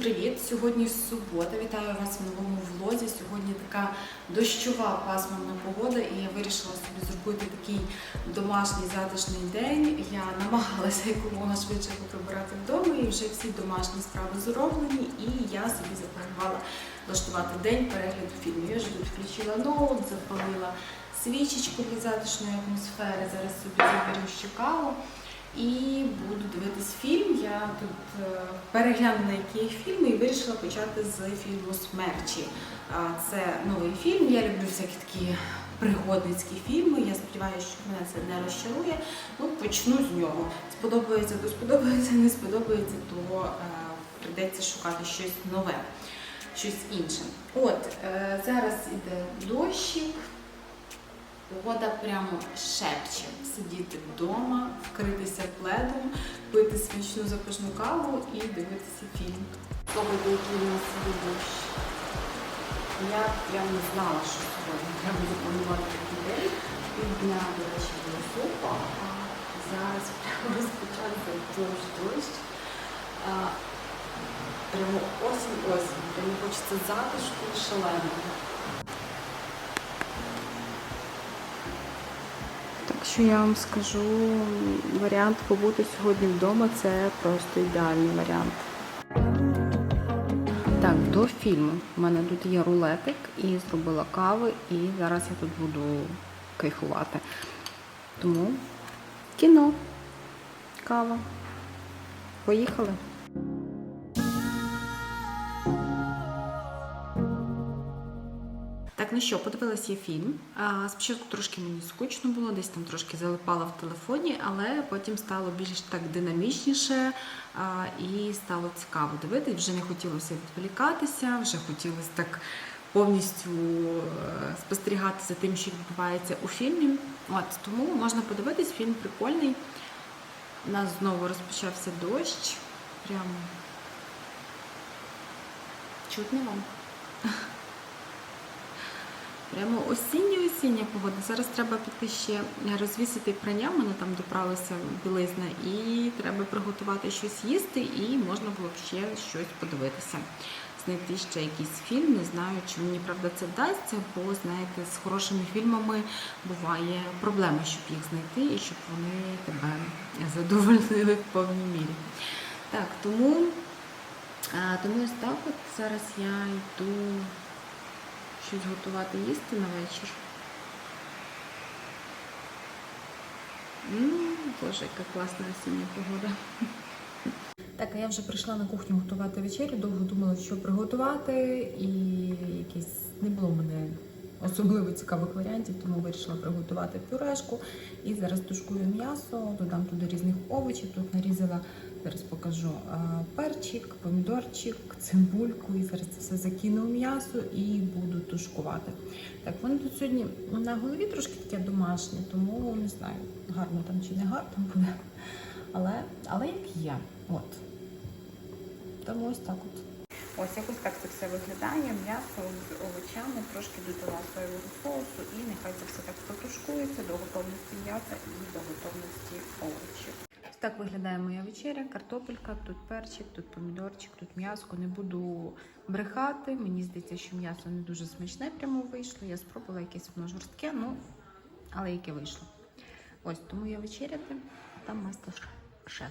привіт! Сьогодні субота. Вітаю вас в новому влозі. Сьогодні така дощова пасмурна погода, і я вирішила собі зробити такий домашній затишний день. Я намагалася якомога швидше поприбирати вдома, і вже всі домашні справи зроблені. І я собі запланувала влаштувати день перегляду фільмів. Я вже тут включила ноут, запалила свічечку для затишної атмосфери. Зараз собі заварю ще каву. І буду дивитись фільм. Я тут е, переглянула які фільми і вирішила почати з фільму Смерчі. Це новий фільм. Я люблю всякі такі пригодницькі фільми. Я сподіваюся, що мене це не розчарує. Ну, почну з нього. Сподобається, то сподобається, не сподобається, то е, прийдеться шукати щось нове, щось інше. От е, зараз іде дощик. Погода прямо шепче. Сидіти вдома, вкритися пледом, пити смачну запашну каву і дивитися фільм. Сьогодні який у нас є дощ. Я прям не знала, що сьогодні треба запланувати день. Півдня, до речі, було сухо, а зараз прямо розпочався дощ дощ. Прямо осінь-осінь. Прямо хочеться затишку шаленого. Що я вам скажу, варіант побути сьогодні вдома це просто ідеальний варіант. Так, до фільму. У мене тут є рулетик і зробила кави, і зараз я тут буду кайфувати. Тому кіно, кава. Поїхали. Так, ну що, подивилася я фільм. Спочатку трошки мені скучно було, десь там трошки залипала в телефоні, але потім стало більш так динамічніше і стало цікаво дивитися. Вже не хотілося відволікатися, вже хотілося так повністю е, спостерігати за тим, що відбувається у фільмі. От тому можна подивитись, фільм прикольний. У нас знову розпочався дощ. Прямо чутно вам. Прямо осіння-осіння погода. Зараз треба піти ще розвісити прання, в мене там доправилася білизна, і треба приготувати щось їсти, і можна було б ще щось подивитися. Знайти ще якийсь фільм. Не знаю, чи мені правда це вдасться, бо знаєте, з хорошими фільмами буває проблема, щоб їх знайти і щоб вони тебе задовольнили в повній мірі. Так, тому, тому ось так от зараз я йду щось готувати їсти на вечір. Ну, боже, яка класна осіння погода. Так, а я вже прийшла на кухню готувати вечерю, довго думала, що приготувати, і якісь не було мене особливо цікавих варіантів, тому вирішила приготувати пюрешку. І зараз тушкую м'ясо, додам туди різних овочів. Тут нарізала, зараз покажу перчик, помідорчик, цибульку. І зараз це все закину в м'ясо і буду тушкувати. Так, воно тут сьогодні на голові трошки таке домашнє, тому не знаю, гарно там чи не гарно буде. Але, але як є. От. Тому ось так от. Ось якось так це все виглядає. М'ясо з овочами, трошки додала соєвого соусу і нехай це все так протушкується до готовності м'яса і до готовності овочів. Так виглядає моя вечеря. Картопелька, тут перчик, тут помідорчик, тут м'яско. Не буду брехати. Мені здається, що м'ясо не дуже смачне прямо вийшло. Я спробувала якесь воно жорстке, ну але яке вийшло. Ось тому я вечеряти, а там мастер-шеф.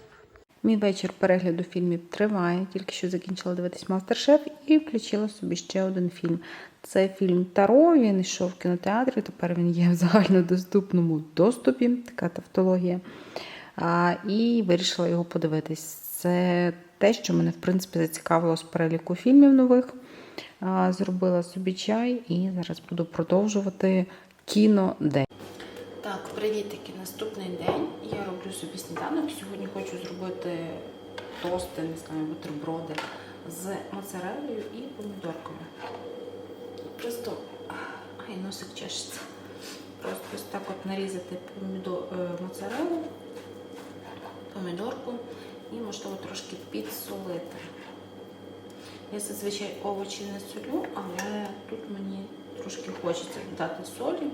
Мій вечір перегляду фільмів триває, тільки що закінчила дивитись мастер-шеф і включила собі ще один фільм. Це фільм Таро. Він йшов в кінотеатрі. Тепер він є в загальнодоступному доступі, така тавтологія. І вирішила його подивитись. Це те, що мене, в принципі, зацікавило з переліку фільмів нових. Зробила собі чай і зараз буду продовжувати кінодень. Так, привітики. Наступний день. Я роблю собі сніданок. Сьогодні хочу зробити тости, не знаю, бутерброди з моцареллою і помідорками. Просто ай, носик чешеться. Просто ось так от нарізати помідор, е, моцареллу, помідорку і, можливо, трошки підсолити. Я зазвичай овочі не солю, але тут мені трошки хочеться додати солі.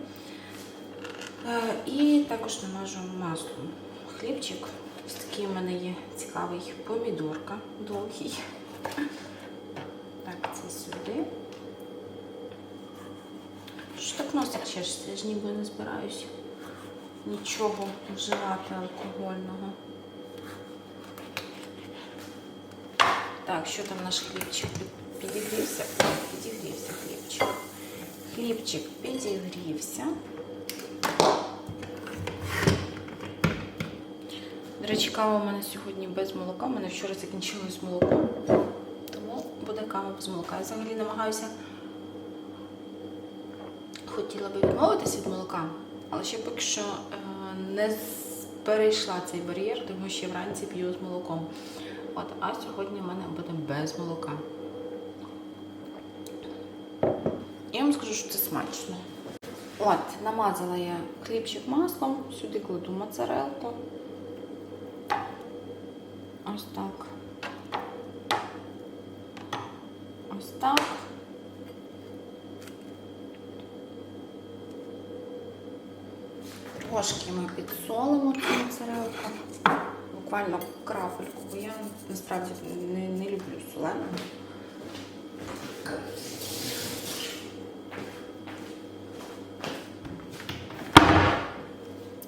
Е, І також намажу маслом хлібчик. Ось такий у мене є цікавий помідорка довгий. сюди. Що так носик чешеться? Я ж ніби не збираюсь нічого вживати алкогольного. Так, що там наш хлібчик? Підігрівся? Підігрівся хлібчик. Хлібчик підігрівся. До речі, кава у мене сьогодні без молока. У мене вчора закінчилось молоко. Тому буде кава без молока. Я взагалі намагаюся. Хотіла би відмовитися від молока, але ще поки що е, не перейшла цей бар'єр, тому що вранці п'ю з молоком. От, а сьогодні в мене буде без молока. Я вам скажу, що це смачно. От, намазала я хлібчик маслом, сюди кладу моцарелку. Ось так. Ось так. Трошки ми підсолимо цю моцарелку. Буквально крапельку, бо я насправді не, не люблю солену.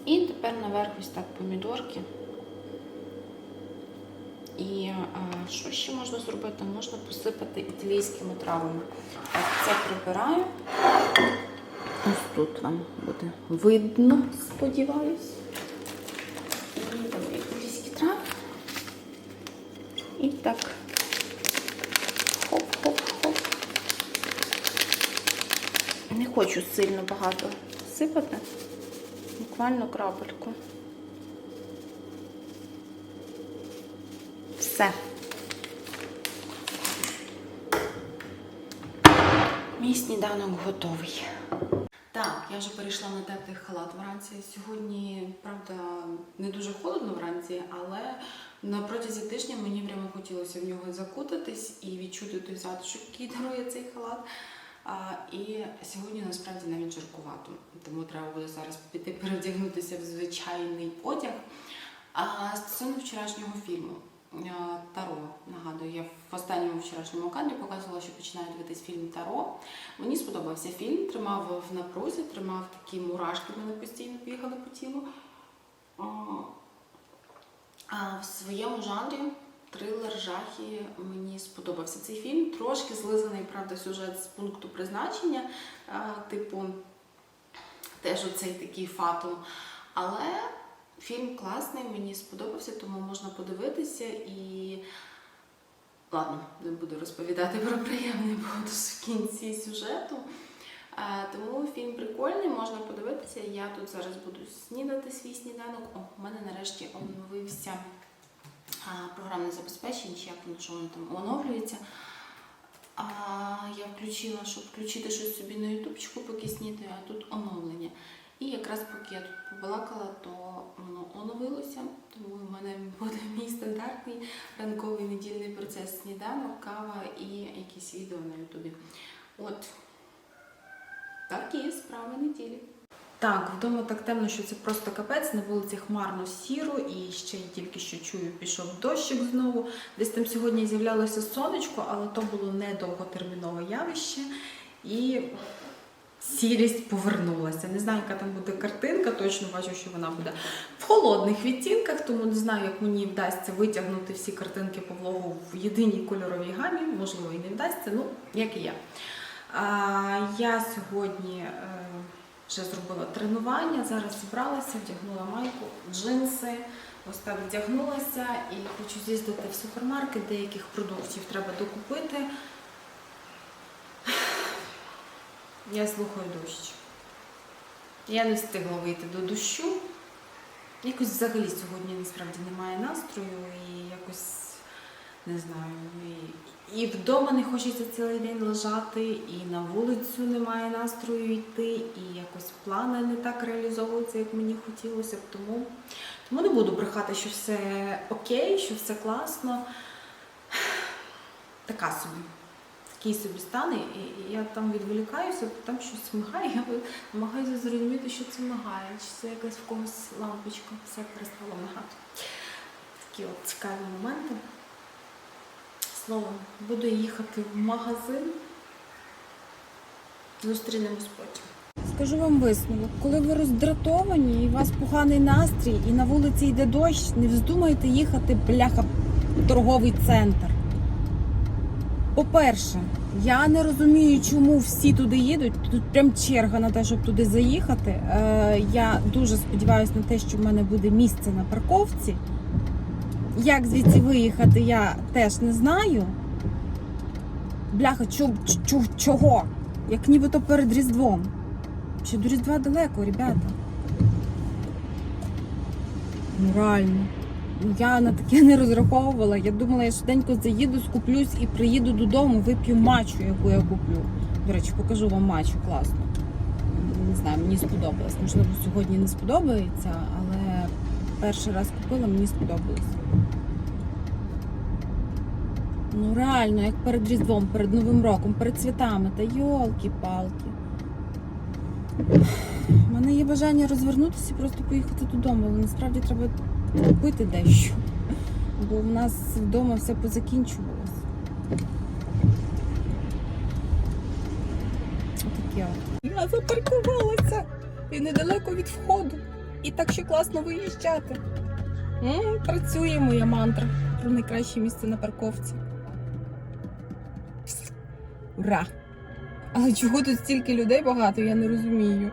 І тепер наверх ось так помідорки. І е, що ще можна зробити? Можна посипати італійськими травами. Так, це прибираю. Ось тут вам буде видно, сподіваюсь. Хочу сильно багато сипати. Буквально крапельку. Все. Мій сніданок готовий. Так, я вже перейшла на теплий халат вранці. Сьогодні, правда, не дуже холодно вранці, але на протязі тижня мені прямо хотілося в нього закутатись і відчути той затишок, який дарує цей халат. І сьогодні насправді навіть жаркувато, тому треба буде зараз піти перевдягнутися в звичайний одяг. А стосовно вчорашнього фільму е, Таро, нагадую, я в останньому вчорашньому кадрі показувала, що починаю дивитись фільм Таро. Мені сподобався фільм, тримав в напрузі, тримав такі мурашки, мене постійно бігали по тілу. А в своєму жанрі трилер, жахи мені сподобався цей фільм. Трошки злизаний, правда, сюжет з пункту призначення, типу, теж оцей такий фатум. Але фільм класний, мені сподобався, тому можна подивитися і. Ладно, не буду розповідати про приємний бонус в кінці сюжету. Е, Тому фільм прикольний, можна подивитися. Я тут зараз буду снідати свій сніданок. О, у мене нарешті оновився програмне забезпечення, чи як воно що воно там оновлюється. А, я включила, щоб включити щось собі на ютубчику, поки снідаю, а тут оновлення. І якраз поки я тут побалакала, то воно оновилося. Тому в мене буде мій стандартний ранковий недільний процес сніданок, кава і якісь відео на ютубі. От такі справи неділі. Так, вдома так темно, що це просто капець. На вулиці хмарно сіро, і ще й тільки що чую, пішов дощик знову. Десь там сьогодні з'являлося сонечко, але то було не довготермінове явище. І сірість повернулася. Не знаю, яка там буде картинка, точно бачу, що вона буде в холодних відтінках, тому не знаю, як мені вдасться витягнути всі картинки по влогу в єдиній кольоровій гамі. Можливо, і не вдасться, ну, як і я. А, я сьогодні е, вже зробила тренування, зараз зібралася, вдягнула майку, джинси. Ось так вдягнулася і хочу з'їздити в супермаркет, деяких продуктів треба докупити. Я слухаю дощ. Я не встигла вийти до дощу. Якось взагалі сьогодні насправді немає настрою і якось не знаю. І, вдома не хочеться цілий день лежати, і на вулицю немає настрою йти, і якось плани не так реалізовуються, як мені хотілося б. Тому, тому не буду брехати, що все окей, що все класно. Така собі. Такий собі стан, і і я там відволікаюся, там щось мигає, я намагаюся зрозуміти, що це мигає, чи це якась в когось лампочка, все перестало мигати. Такі от цікаві моменти. Словом, буду їхати в магазин, Зустрінемось потім. Скажу вам висновок, коли ви роздратовані і у вас поганий настрій, і на вулиці йде дощ, не вздумайте їхати, бляха, в торговий центр. По-перше, я не розумію, чому всі туди їдуть. Тут прям черга на те, щоб туди заїхати. Е, я дуже сподіваюся на те, що в мене буде місце на парковці. Як звідси виїхати, я теж не знаю. Бляха, чо, чо, чого? Як нібито перед Різдвом. Ще до Різдва далеко, ребята. Реально. Ну, Я на таке не розраховувала. Я думала, я швиденько заїду, скуплюсь і приїду додому, вип'ю мачу, яку я куплю. До речі, покажу вам мачу класно. Не знаю, мені сподобалось. Можливо, сьогодні не сподобається, але перший раз купила, мені сподобалось. Ну реально, як перед Різдвом, перед Новим роком, перед святами, та йолки-палки. У мене є бажання розвернутися і просто поїхати додому, але насправді треба купити дещо. Бо в нас вдома все позакінчувалось. Отаке от. Я запаркувалася і недалеко від входу. І так ще класно виїжджати. М, працює моя мантра про найкраще місце на парковці. Ура! Але чого тут стільки людей багато, я не розумію.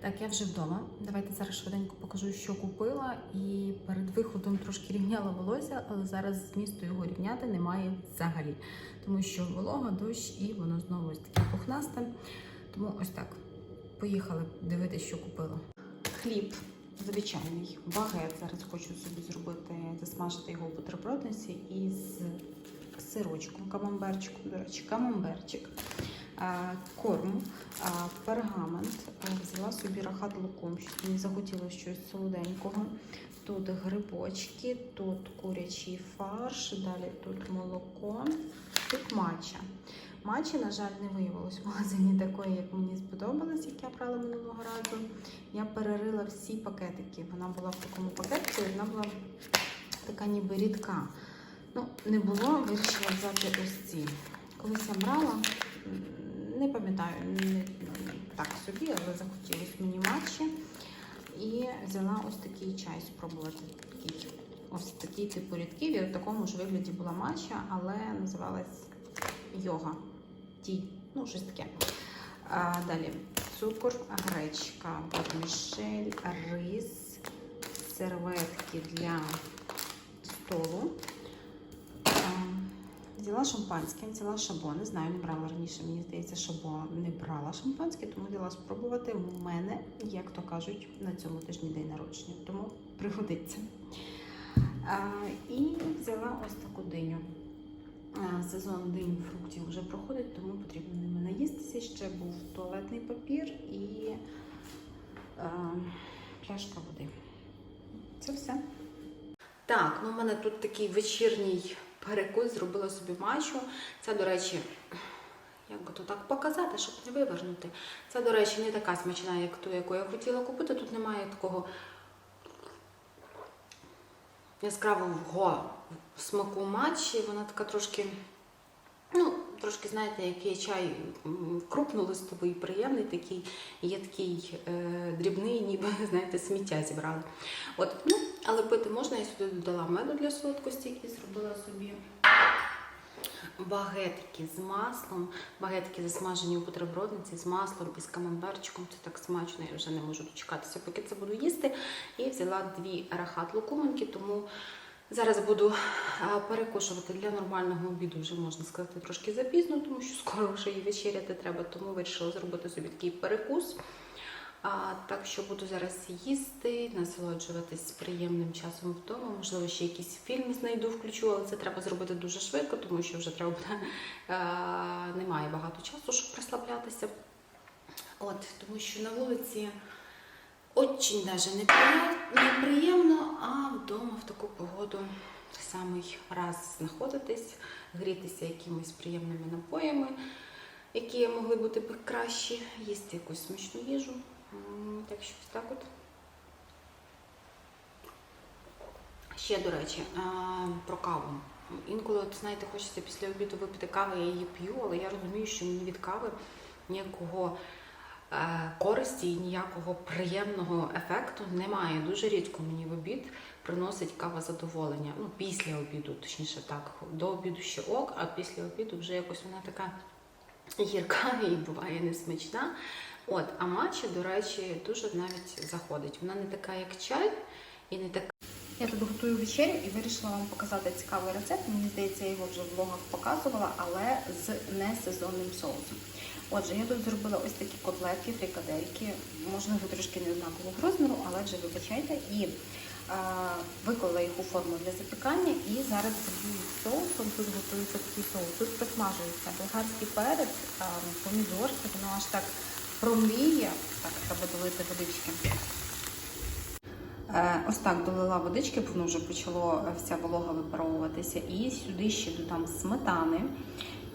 Так, я вже вдома. Давайте зараз швиденько покажу, що купила. І перед виходом трошки рівняла волосся, але зараз змісту його рівняти немає взагалі. Тому що волога, дощ і воно знову ось таке пухнасте. Тому ось так. Поїхали дивитися, що купила. Хліб звичайний, багет. Зараз хочу собі зробити, засмажити його в бутербродниці із сирочком, камамберчиком, до речі, камамберчик. Корм, пергамент, взяла собі рахат луком, щоб мені захотілося щось солоденького. Тут грибочки, тут курячий фарш, далі тут молоко, тут матча. Матчі, на жаль, не виявилось в магазині такої, як мені сподобалось, як я брала минулого разу. Я перерила всі пакетики. Вона була в такому пакетику, вона була така ніби рідка. Ну, не було, вирішила взяти ось ці. Колись я брала, не пам'ятаю, не, так собі, але захотілося мені матчі. І взяла ось такий чай спробувати. Такий, ось такий типу рідкий. І в такому ж вигляді була матча, але називалась йога. Ті. Ну, щось таке. А, далі цукор, гречка, мішель, рис, серветки для столу. Взяла шампанське, взяла шабо. Не знаю, не брала раніше. Мені здається, шабо не брала шампанське, тому взяла спробувати. У мене, як то кажуть, на цьому тижні день народження, тому пригодиться. А, і взяла ось таку диню. А, Сезон динь фруктів вже проходить, тому потрібно ними наїстися. Ще був туалетний папір і а, пляшка води. Це все. Так, ну в мене тут такий вечірній перекус, зробила собі мачу. Це, до речі, як би то так показати, щоб не вивернути. Це, до речі, не така смачна, як ту, яку я хотіла купити. Тут немає такого яскравого смаку матчі. Вона така трошки, ну, трошки, знаєте, як є чай крупнолистовий, приємний такий, є такий е, дрібний, ніби, знаєте, сміття зібрали. От, ну, але пити можна, я сюди додала меду для солодкості і зробила собі багетики з маслом, багетики засмажені у бутербродниці з маслом і з камамберчиком. Це так смачно, я вже не можу дочекатися, поки це буду їсти. І взяла дві рахат лукуминки, тому зараз буду а, перекушувати для нормального обіду, вже можна сказати, трошки запізно, тому що скоро вже і вечеряти треба, тому вирішила зробити собі такий перекус. А, так що буду зараз їсти, насолоджуватись приємним часом вдома. Можливо, ще якийсь фільм знайду, включу, але це треба зробити дуже швидко, тому що вже треба буде а, немає багато часу, щоб розслаблятися. От, тому що на вулиці очень даже неприємно, а вдома в таку погоду самий раз знаходитись, грітися якимись приємними напоями, які могли бути б кращі, їсти якусь смачну їжу. Так що ось так от. Ще, до речі, про каву. Інколи, от, знаєте, хочеться після обіду випити кави, я її п'ю, але я розумію, що мені від кави ніякого користі і ніякого приємного ефекту немає. Дуже рідко мені в обід приносить кава задоволення. Ну, після обіду, точніше так. До обіду ще ок, а після обіду вже якось вона така гірка і буває несмачна. От, а матча, до речі, дуже навіть заходить. Вона не така, як чай, і не така. Я тут готую вечерю і вирішила вам показати цікавий рецепт. Мені здається, я його вже в влогах показувала, але з несезонним соусом. Отже, я тут зробила ось такі котлетки, фрикадельки, можливо, трошки не однакового розміру, але вже вибачайте. І а, виклала їх у форму для запікання і зараз зроблю соусом. Тут готується такий соус. Тут присмажується болгарський перець, а, помідорки, воно аж так промліє. Так, треба долити водички. Е, Ось так долила водички, воно вже почало е, вся волога випаровуватися. І сюди ще додам сметани.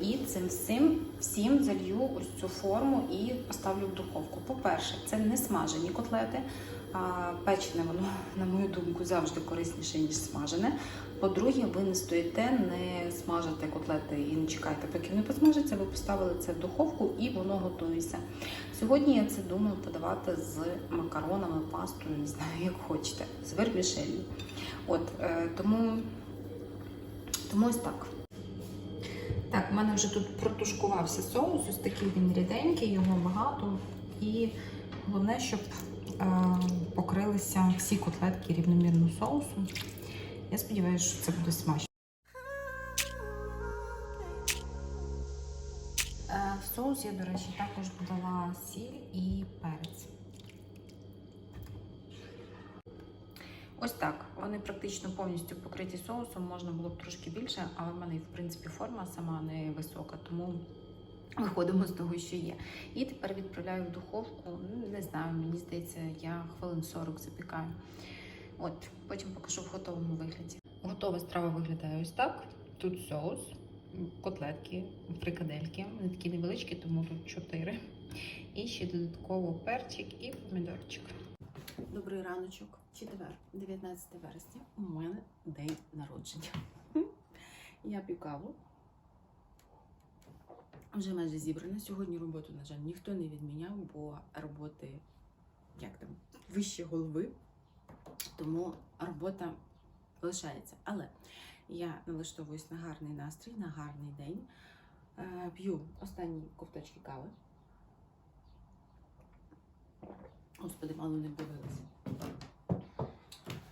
І цим всім всім залью ось цю форму і поставлю в духовку. По-перше, це не смажені котлети. Печене воно, на мою думку, завжди корисніше, ніж смажене. По-друге, ви не стоїте, не смажите котлети і не чекайте, поки вони посмажаться. Ви поставили це в духовку і воно готується. Сьогодні я це думаю подавати з макаронами, пастою, не знаю, як хочете, з вермішелью. От е, тому, тому ось так. Так, у мене вже тут протушкувався соус, ось такий він ріденький, його багато. І головне, щоб е, покрилися всі котлетки рівномірно соусом. Я сподіваюся, що це буде смачно. Е, В соус я, до речі, також додала сіль і перець. Ось так. Вони практично повністю покриті соусом. Можна було б трошки більше, але в мене, в принципі, форма сама не висока, тому виходимо з того, що є. І тепер відправляю в духовку. Не знаю, мені здається, я хвилин 40 запікаю. От, потім покажу в готовому вигляді. Готова страва виглядає ось так. Тут соус, котлетки, фрикадельки. Вони такі невеличкі, тому тут 4. І ще додатково перчик і помідорчик. Добрий раночок. Четвер, 19 вересня. У мене день народження. Я п'ю каву. Вже майже зібрана. Сьогодні роботу, на жаль, ніхто не відміняв, бо роботи як там вище голови. Тому робота лишається. Але я налаштовуюсь на гарний настрій, на гарний день. Е, П'ю останні ковточки кави. Господи, мало не подивилася.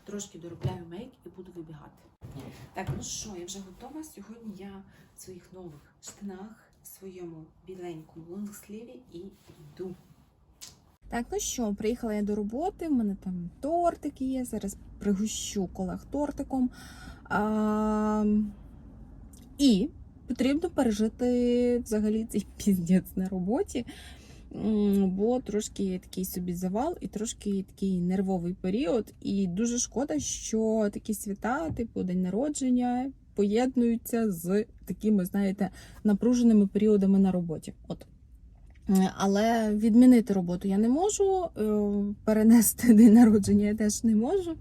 Трошки доробляю мейк і буду вибігати. Так, ну що, я вже готова. Сьогодні я в своїх нових штанах, в своєму біленькому лонгсліві і йду. Так, ну що, приїхала я до роботи, в мене там тортики є. Зараз пригощу колег тортиком. А, і потрібно пережити взагалі цей піздець на роботі. Бо трошки такий собі завал і трошки такий нервовий період. І дуже шкода, що такі свята, типу день народження, поєднуються з такими, знаєте, напруженими періодами на роботі. От. Але відмінити роботу я не можу, е, перенести день народження я теж не можу.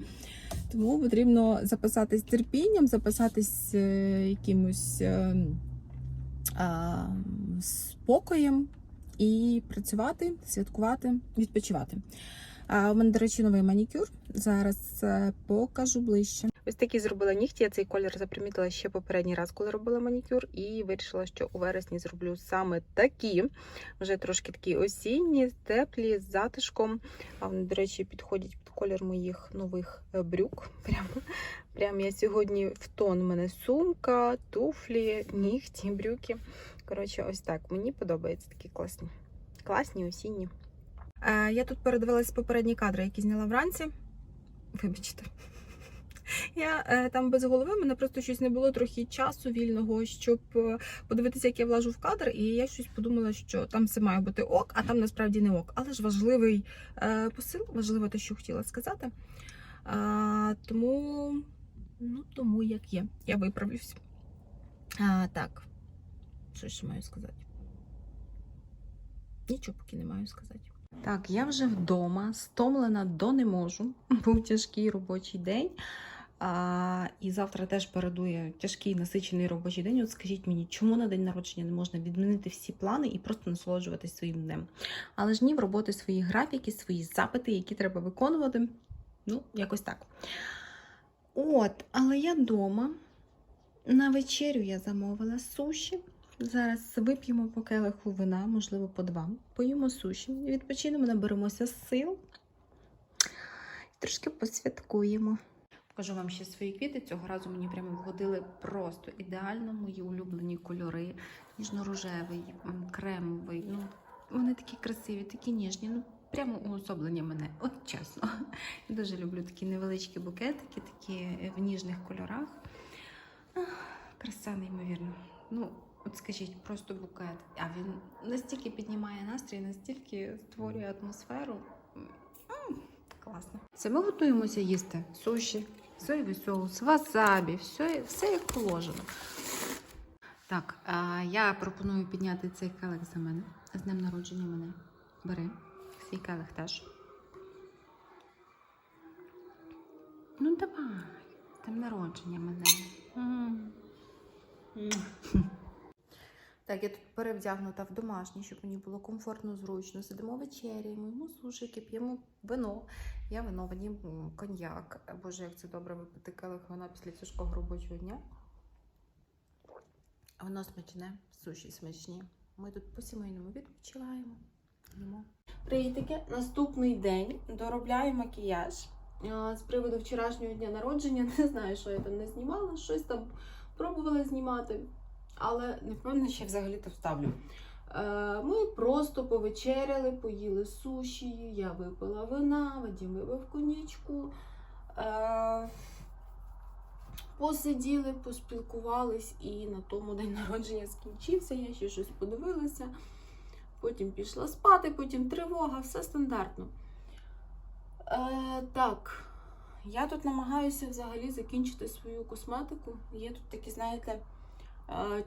Тому потрібно записатись терпінням, записатись е, якимось е, а, спокоєм і працювати, святкувати, відпочивати. А у мене, до речі, новий манікюр. Зараз покажу ближче. Ось такі зробила нігті. Я цей колір запримітила ще попередній раз, коли робила манікюр, і вирішила, що у вересні зроблю саме такі. Вже трошки такі осінні, теплі, з затишком. А вони, до речі, підходять під колір моїх нових е, брюк. Прям, прям я сьогодні в тон. У мене сумка, туфлі, нігті, брюки. Коротше, ось так. Мені подобаються такі класні. Класні, осінні. Е, я тут передивилась попередні кадри, які зняла вранці. Вибачте. Я е, там без голови, мене просто щось не було трохи часу вільного, щоб е, подивитися, як я влажу в кадр, і я щось подумала, що там все має бути ок, а там насправді не ок. Але ж важливий е, посил, важливо те, що хотіла сказати. А, тому, ну, тому як є, я виправлюсь. А, так, що ще маю сказати? Нічого поки не маю сказати. Так, я вже вдома, стомлена до не можу. Був тяжкий робочий день. А, і завтра теж передує тяжкий насичений робочий день. От скажіть мені, чому на день народження не можна відмінити всі плани і просто насолоджуватись своїм днем? Але ж ні, в роботи свої графіки, свої запити, які треба виконувати. Ну, якось так. От, але я вдома. На вечерю я замовила суші. Зараз вип'ємо по келиху вина, можливо, по два. Поїмо суші, відпочинемо, наберемося сил. Трошки посвяткуємо. Покажу вам ще свої квіти. Цього разу мені прямо вгодили просто ідеально мої улюблені кольори. Ніжно-рожевий, кремовий. Ну, вони такі красиві, такі ніжні. Ну, прямо уособлення мене, от чесно. Я дуже люблю такі невеличкі букетики, такі в ніжних кольорах. Ах, Краса неймовірна. Ну, от скажіть, просто букет. А він настільки піднімає настрій, настільки створює атмосферу. М, Класно. Це ми готуємося їсти суші, соєвий соус, васабі, все, все як положено. Так, а я пропоную підняти цей келих за мене. З днем народження мене. Бери. Свій келих теж. Ну, давай. З днем народження мене. Так, я тут перевдягнута в домашнє, щоб мені було комфортно, зручно. Сидимо вечеряємо, їмо сушики, п'ємо вино. Я вино, м, коньяк. Боже, як це добре випити келих вина після тяжкого робочого дня. Воно смачне, суші смачні. Ми тут по сімейному відпочиваємо. Привітики! Наступний день доробляю макіяж. З приводу вчорашнього дня народження не знаю, що я там не знімала, щось там пробувала знімати, але не впевнена, що я взагалі-то вставлю. Е, Ми просто повечеряли, поїли суші, я випила вина, Вадим випив конячку. Е, Посиділи, поспілкувались, і на тому день народження скінчився. Я ще щось подивилася. Потім пішла спати, потім тривога, все стандартно. Е, так, я тут намагаюся взагалі закінчити свою косметику. Є тут такі, знаєте,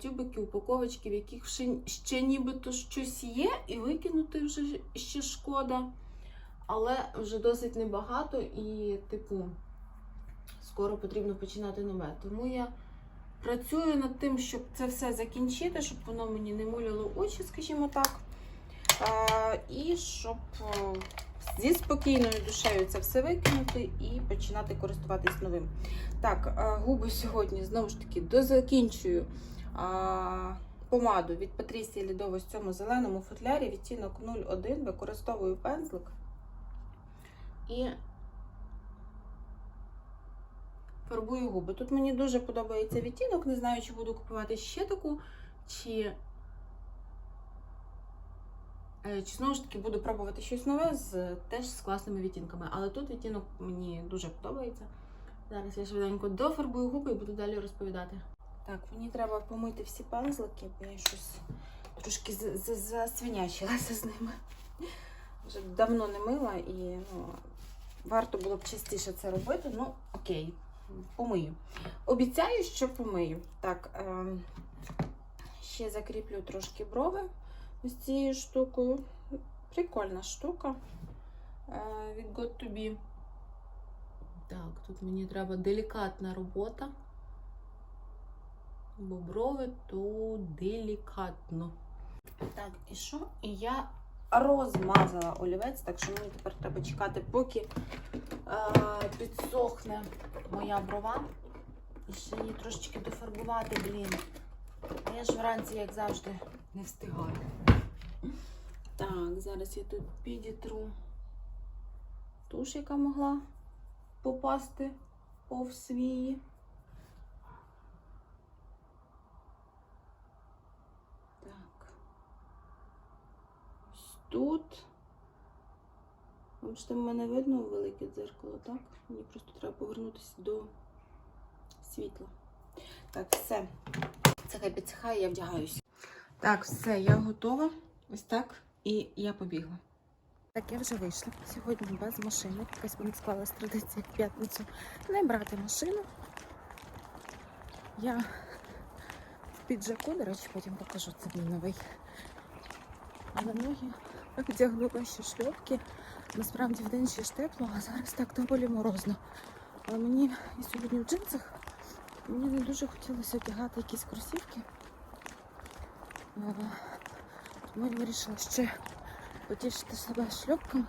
тюбики, упаковочки, в яких ще, нібито щось є, і викинути вже ще шкода. Але вже досить небагато і, типу, скоро потрібно починати нове. Тому я працюю над тим, щоб це все закінчити, щоб воно мені не муляло очі, скажімо так. Е, і щоб е, зі спокійною душею це все викинути і починати користуватись новим. Так, е, губи сьогодні знову ж таки дозакінчую помаду від Патрісії Лідово в цьому зеленому футлярі, відтінок 01, використовую пензлик. І фарбую губи. Тут мені дуже подобається відтінок, не знаю, чи буду купувати ще таку, чи Е, Чи знову ж таки буду пробувати щось нове з теж з класними відтінками. Але тут відтінок мені дуже подобається. Зараз я швиденько дофарбую губи і буду далі розповідати. Так, мені треба помити всі пензлики, бо я щось трошки з- з- ними. Вже давно не мила і ну, варто було б частіше це робити. Ну, окей, помию. Обіцяю, що помию. Так, ем, ще закріплю трошки брови ось цією штукою. Прикольна штука е, від Got to Be. Так, тут мені треба делікатна робота. Бо брови то делікатно. Так, і що? І я розмазала олівець, так що мені тепер треба чекати, поки е, підсохне моя брова. І ще її трошечки дофарбувати, блін. А я ж вранці, як завжди, не встигаю. Так, зараз я тут підітру туш, яка могла попасти повз свії. Так. Ось тут. Бачите, в мене видно велике дзеркало, так? Мені просто треба повернутися до світла. Так, все. Це хай підсихає, я вдягаюся. Так, все, я готова. Ось так. І я побігла. Так, я вже вийшла. Сьогодні без машини. Якась мені склалась традиція в п'ятницю не брати машину. Я в піджаку, до речі, потім покажу це мій новий. А на ноги вдягнула ще шльопки. Насправді в день ще ж тепло, а зараз так доволі морозно. Але мені і сьогодні в джинсах мені не дуже хотілося одягати якісь кросівки. Е, Тому я вирішила ще потішити себе шльопками.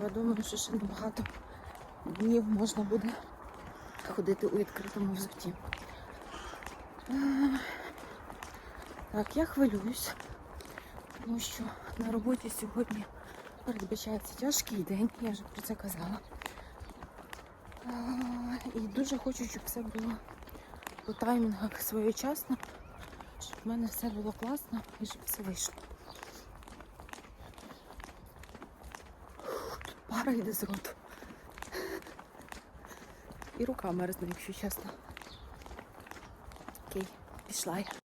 Я думаю, що ще небагато днів можна буде ходити у відкритому взутті. Е, Так, я хвилююсь, тому що на роботі сьогодні передбачається тяжкий день, я вже про це казала. І дуже хочу, щоб все було по таймінгах своєчасно, щоб в мене все було класно і щоб все вийшло. Тут пара йде з роту. І рука мерзне, якщо чесно. Окей, пішла я.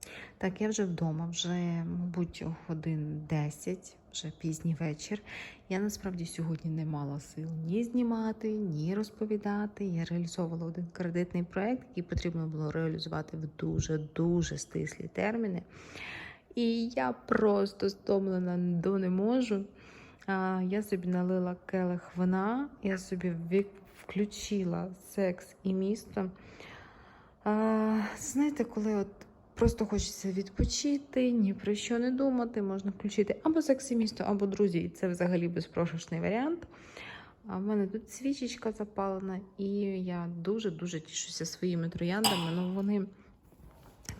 Так, я вже вдома, вже, мабуть, годин 10, вже пізній вечір. Я насправді сьогодні не мала сил ні знімати, ні розповідати. Я реалізовувала один кредитний проект, який потрібно було реалізувати в дуже-дуже стислі терміни. І я просто стомлена до не можу. Я собі налила келих вина, я собі включила секс і місто. Знаєте, коли от просто хочеться відпочити, ні про що не думати, можна включити або секс і місто, або друзі, і це взагалі безпрошечний варіант. А в мене тут свічечка запалена, і я дуже-дуже тішуся своїми трояндами. Ну, вони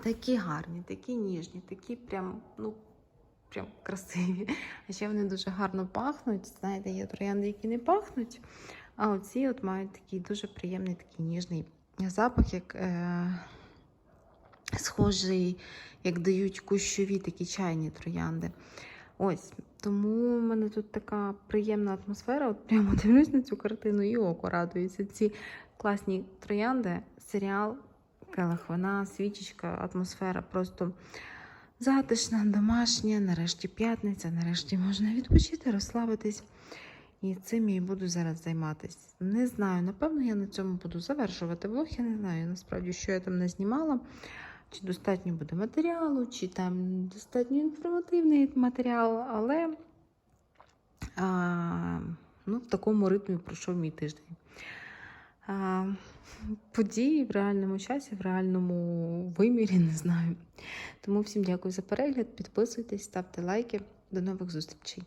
такі гарні, такі ніжні, такі прям, ну, прям красиві. А ще вони дуже гарно пахнуть. Знаєте, є троянди, які не пахнуть. А оці от мають такий дуже приємний, такий ніжний запах, як е, схожий, як дають кущові такі чайні троянди. Ось, тому в мене тут така приємна атмосфера. От прямо дивлюсь на цю картину і око радується. Ці класні троянди, серіал, келих свічечка, атмосфера просто затишна, домашня. Нарешті п'ятниця, нарешті можна відпочити, розслабитись. І цим я і буду зараз займатися. Не знаю, напевно, я на цьому буду завершувати влог. Я не знаю насправді, що я там не знімала. Чи достатньо буде матеріалу, чи там достатньо інформативний матеріал, але а, ну, в такому ритмі пройшов мій тиждень. А, події в реальному часі, в реальному вимірі, не знаю. Тому всім дякую за перегляд. Підписуйтесь, ставте лайки. До нових зустрічей.